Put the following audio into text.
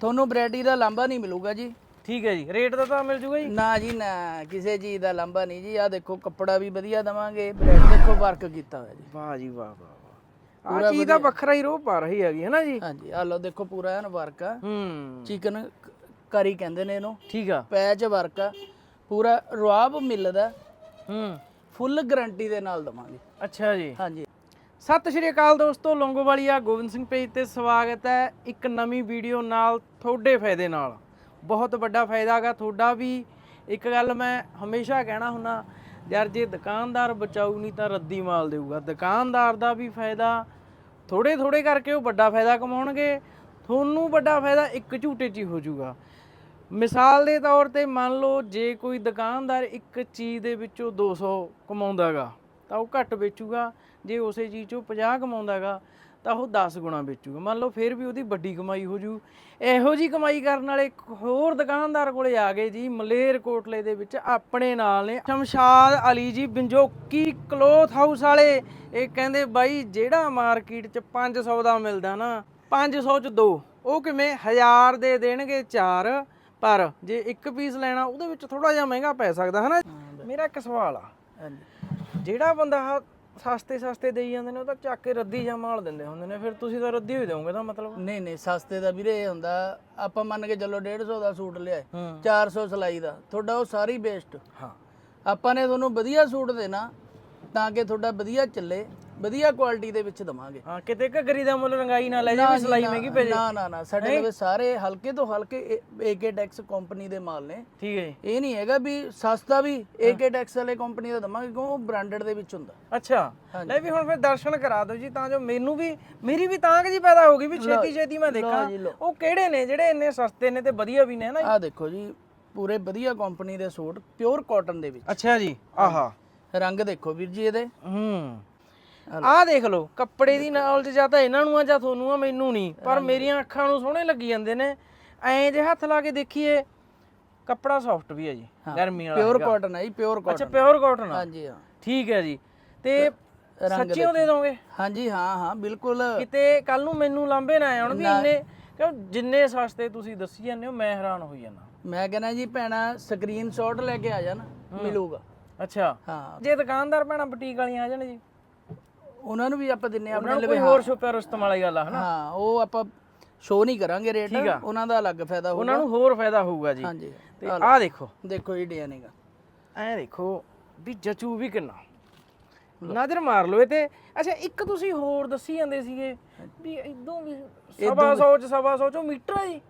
ਤੁਹਾਨੂੰ ਵੈਰਾਈਟੀ ਦਾ ਲਾਂਬਾ ਨਹੀਂ ਮਿਲੂਗਾ ਜੀ। ਠੀਕ ਹੈ ਜੀ। ਰੇਟ ਦਾ ਤਾਂ ਮਿਲ ਜੂਗਾ ਜੀ? ਨਾ ਜੀ ਨਾ। ਕਿਸੇ ਚੀਜ਼ ਦਾ ਲਾਂਬਾ ਨਹੀਂ ਜੀ। ਆ ਦੇਖੋ ਕੱਪੜਾ ਵੀ ਵਧੀਆ ਦਵਾਂਗੇ। ਵੈਰਾਈਟੀ ਦੇਖੋ ਵਰਕ ਕੀਤਾ ਹੋਇਆ ਜੀ। ਵਾਹ ਜੀ ਵਾਹ ਵਾਹ ਵਾਹ। ਆ ਚੀਜ਼ ਦਾ ਵੱਖਰਾ ਹੀ ਰੋਹ ਪਾ ਰਹੀ ਹੈਗੀ ਹੈ ਨਾ ਜੀ? ਹਾਂਜੀ ਆ ਲਓ ਦੇਖੋ ਪੂਰਾ ਐਨ ਵਰਕ ਆ। ਹੂੰ। ਚਿਕਨ ਕਰੀ ਕਹਿੰਦੇ ਨੇ ਇਹਨੂੰ। ਠੀਕ ਆ। ਪੈਚ ਵਰਕ ਆ। ਪੂਰਾ ਰਵਾਬ ਮਿਲਦਾ। ਹੂੰ। ਫੁੱਲ ਗਾਰੰਟੀ ਦੇ ਨਾਲ ਦਵਾਂਗੇ। ਅੱਛਾ ਜੀ। ਹਾਂਜੀ। ਸਤਿ ਸ਼੍ਰੀ ਅਕਾਲ ਦੋਸਤੋ, ਲੌਂਗੋਵਾਲੀਆ ਗੋਬਿੰਦ ਸਿੰਘ ਪੇਜ ਤੇ ਸਵਾਗਤ ਹੈ ਇੱਕ ਨਵੀਂ ਵੀਡੀਓ ਨਾਲ ਤੁਹਾਡੇ ਫਾਇਦੇ ਨਾਲ। ਬਹੁਤ ਵੱਡਾ ਫਾਇਦਾ ਹੈਗਾ ਤੁਹਾਡਾ ਵੀ। ਇੱਕ ਗੱਲ ਮੈਂ ਹਮੇਸ਼ਾ ਕਹਿਣਾ ਹੁੰਦਾ, ਯਾਰ ਜੇ ਦੁਕਾਨਦਾਰ ਬਚਾਊ ਨਹੀਂ ਤਾਂ ਰੱਦੀ ਮਾਲ ਦੇਊਗਾ। ਦੁਕਾਨਦਾਰ ਦਾ ਵੀ ਫਾਇਦਾ ਥੋੜੇ ਥੋੜੇ ਕਰਕੇ ਉਹ ਵੱਡਾ ਫਾਇਦਾ ਕਮਾਉਣਗੇ। ਤੁਹਾਨੂੰ ਵੱਡਾ ਫਾਇਦਾ ਇੱਕ ਝੂਟੇ 'ਚ ਹੀ ਹੋ ਜਾਊਗਾ। ਮਿਸਾਲ ਦੇ ਤੌਰ ਤੇ ਮੰਨ ਲਓ, ਜੇ ਕੋਈ ਦੁਕਾਨਦਾਰ ਇੱਕ ਚੀਜ਼ ਦੇ ਵਿੱਚੋਂ 200 ਕਮਾਉਂਦਾਗਾ ਤਾਂ ਉਹ ਘੱਟ ਵੇਚੂਗਾ ਜੇ ਉਸੇ ਚੀਜ਼ ਚੋਂ 50 ਕਮਾਉਂਦਾਗਾ ਤਾਂ ਉਹ 10 ਗੁਣਾ ਵੇਚੂਗਾ। ਮੰਨ ਲਓ ਫਿਰ ਵੀ ਉਹਦੀ ਵੱਡੀ ਕਮਾਈ ਹੋ ਜੂ। ਇਹੋ ਜੀ ਕਮਾਈ ਕਰਨ ਵਾਲੇ ਹੋਰ ਦੁਕਾਨਦਾਰ ਕੋਲੇ ਆ ਗਏ ਜੀ ਮਲੇਰ ਕੋਟਲੇ ਦੇ ਵਿੱਚ ਆਪਣੇ ਨਾਲ ਨੇ। ਸ਼ਮਸ਼ਾਦ ਅਲੀ ਜੀ ਬਿੰਜੋਕੀ ਕਲੋਥ ਹਾਊਸ ਵਾਲੇ ਇਹ ਕਹਿੰਦੇ ਬਾਈ ਜਿਹੜਾ ਮਾਰਕੀਟ 'ਚ 500 ਦਾ ਮਿਲਦਾ ਨਾ 500 'ਚ ਦੋ ਉਹ ਕਿਵੇਂ 1000 ਦੇ ਦੇਣਗੇ ਚਾਰ ਪਰ ਜੇ ਇੱਕ ਪੀਸ ਲੈਣਾ ਉਹਦੇ ਵਿੱਚ ਥੋੜਾ ਜਿਹਾ ਮਹਿੰਗਾ ਪੈ ਸਕਦਾ ਹਨਾ? ਮੇਰਾ ਇੱਕ ਸਵਾਲ ਆ। ਹਾਂਜੀ। ਜਿਹੜਾ ਬੰਦਾ ਆਹ ਸਸਤੇ ਸਸਤੇ ਦੇਈ ਜਾਂਦੇ ਨੇ ਉਹ ਤਾਂ ਚੱਕ ਕੇ ਰੱਦੀ ਜਾਂ ਮਾਲ ਦਿੰਦੇ ਹੁੰਦੇ ਨੇ ਫਿਰ ਤੁਸੀਂ ਤਾਂ ਰੱਦੀ ਹੋਈ ਦੇਵੋਗੇ ਤਾਂ ਮਤਲਬ। ਨਹੀਂ ਨਹੀਂ ਸਸਤੇ ਦਾ ਵੀਰੇ ਇਹ ਹੁੰਦਾ ਆਪਾਂ ਮੰਨ ਕੇ ਚੱਲੋ 150 ਦਾ ਸੂਟ ਲਿਆਏ ਹੂੰ। 400 ਸਿਲਾਈ ਦਾ ਤੁਹਾਡਾ ਉਹ ਸਾਰੀ ਬੇਸਟ ਹਾਂ। ਆਪਾਂ ਨੇ ਤੁਹਾਨੂੰ ਵਧੀਆ ਸੂਟ ਦੇਣਾ ਤਾਂ ਕਿ ਤੁਹਾਡਾ ਵਧੀਆ ਚੱਲੇ। ਵਧੀਆ ਕੁਆਲਿਟੀ ਦੇ ਵਿੱਚ ਦਵਾਂਗੇ। ਹਾਂ ਕਿਤੇ ਘੱਗਰੀ ਦਾ ਮੁੱਲ ਰੰਗਾਈ ਨਾ ਲੈ ਜਾਵੇ ਸਿਲਾਈ ਮਹਿੰਗੀ ਪੈ ਜੇ। ਨਾ ਨਾ ਨਾ ਸਾਡੇ ਲਵੇ ਸਾਰੇ ਹਲਕੇ ਤੋਂ ਹਲਕੇ ਏਕੇ ਟੈਕਸ ਕੰਪਨੀ ਦੇ ਮਾਲ ਨੇ। ਠੀਕ ਹੈ ਇਹ ਨਹੀਂ ਹੈਗਾ ਵੀ ਸਸਤਾ ਵੀ ਏਕੇ ਟੈਕਸ ਵਾਲੇ ਕੰਪਨੀ ਦਾ ਦਵਾਂਗੇ ਕਿਉਂ ਉਹ ਬ੍ਰਾਂਡਡ ਦੇ ਵਿੱਚ ਹੁੰਦਾ। ਅੱਛਾ। ਲੈ ਵੀ ਹੁਣ ਫਿਰ ਦਰਸ਼ਨ ਕਰਾ ਦਿਓ ਜੀ ਤਾਂ ਜੋ ਮੈਨੂੰ ਵੀ ਮੇਰੀ ਵੀ ਤਾਂਗ ਜੀ ਪੈਦਾ ਹੋ ਗਈ ਵੀ ਛੇਤੀ ਛੇਤੀ ਮੈਂ ਦੇਖਾਂ। ਉਹ ਕਿਹੜੇ ਨੇ ਜਿਹੜੇ ਇੰਨੇ ਸਸਤੇ ਨੇ ਤੇ ਵਧੀਆ ਵੀ ਨੇ ਨਾ ਆਹ ਦੇਖੋ ਜੀ ਪੂਰੇ ਵਧੀਆ ਕੰਪਨੀ ਦੇ ਸੂਟ ਪਿਓਰ ਕਾਟਨ ਦੇ ਵਿੱਚ। ਅੱਛਾ ਜੀ ਆਹਾ। ਰੰਗ ਦੇਖੋ ਵੀਰ ਜੀ ਇਹਦੇ। ਹੂੰ। ਆਹ ਦੇਖ ਲਓ ਕੱਪੜੇ ਦੀ ਨੌਲੇਜ ਜਾਂ ਤਾਂ ਇਹਨਾਂ ਨੂੰ ਆ ਜਾਂ ਤੁਹਾਨੂੰ ਆ ਮੈਨੂੰ ਨਹੀਂ। ਪਰ ਮੇਰੀਆਂ ਅੱਖਾਂ ਨੂੰ ਸੋਹਣੇ ਲੱਗੀ ਜਾਂਦੇ ਨੇ। ਐਂ ਜੇ ਹੱਥ ਲਾ ਕੇ ਦੇਖੀਏ ਕੱਪੜਾ ਸੌਫਟ ਵੀ ਹੈ ਜੀ ਗਰਮੀ ਵਾਲਾ ਪਿਓਰ। ਕਾਟਨ ਹੈ ਜੀ ਪਿਓਰ ਅੱਛਾ ਕਾਟਨ ਪਿਓਰ ਕਾਟਨ ਹਾਂਜੀ ਹਾਂ। ਠੀਕ ਹੈ ਜੀ। ਤੇ ਸੱਚੀਓ ਦੇ ਦੋਗੇ? ਹਾਂਜੀ ਹਾਂ ਹਾਂ ਬਿਲਕੁਲ। ਕਿਤੇ ਕੱਲ ਨੂੰ ਮੈਨੂੰ ਲਾਂਬੇ ਨਾ ਆਉਣ ਵੀ ਇੰਨੇ ਕਿਉਂ ਜਿੰਨੇ ਸਸਤੇ ਤੁਸੀਂ ਦੱਸੀ ਜਾਂਦੇ ਹੋ ਮੈਂ ਹੈਰਾਨ ਹੋਈ ਜਾਂਦਾ। ਮੈਂ ਕਹਿੰਦਾ ਜੀ ਭੈਣਾ ਸਕਰੀਨਸ਼ਾਟ ਲੈ ਕੇ ਆ ਜਾਣਾ ਮਿਲੂਗਾ। ਅੱਛਾ। ਹਾਂ। ਜੇ ਦੁਕਾਨਦਾਰ ਭੈਣਾਂ ਬੁਟੀਕ ਵਾਲੀਆਂ ਆ ਜਾਣ ਜੀ ਉਹਨਾਂ ਨੂੰ ਵੀ ਆਪਾਂ ਦਿੰਨੇ ਆ ਆਪਣੇ ਕੋਈ ਹੋਰ ਛੁਪਿਆ ਰੁਸਤਮ ਵਾਲੀ ਗੱਲ ਆ ਹਨਾ? ਹਾਂ ਉਹ ਆਪਾਂ ਸ਼ੋ ਨਹੀਂ ਕਰਾਂਗੇ ਰੇਟ ਉਹਨਾਂ ਦਾ ਅਲੱਗ ਫਾਇਦਾ ਹੋਊਗਾ। ਉਹਨਾਂ ਨੂੰ ਹੋਰ ਫਾਇਦਾ ਹੋਊਗਾ ਜੀ। ਹਾਂਜੀ। ਤੇ ਆਹ ਦੇਖੋ। ਦੇਖੋ ਜੀ ਡਿਜ਼ਾਈਨਿੰਗ ਐ ਦੇਖੋ ਵੀ ਜਚੂ ਵੀ ਕਿੰਨਾ। ਨਜ਼ਰ ਮਾਰ ਲਓ ਇਹ ਤੇ। ਅੱਛਾ ਇੱਕ ਤੁਸੀਂ ਹੋਰ ਦੱਸੀ ਜਾਂਦੇ ਸੀਗੇ ਵੀ ਇਦੋਂ ਵੀ ਸਵਾ ਸੌ ਚ ਸਵਾ ਸੌ ਚੋਂ ਮੀਟਰ ਆ ਜੀ?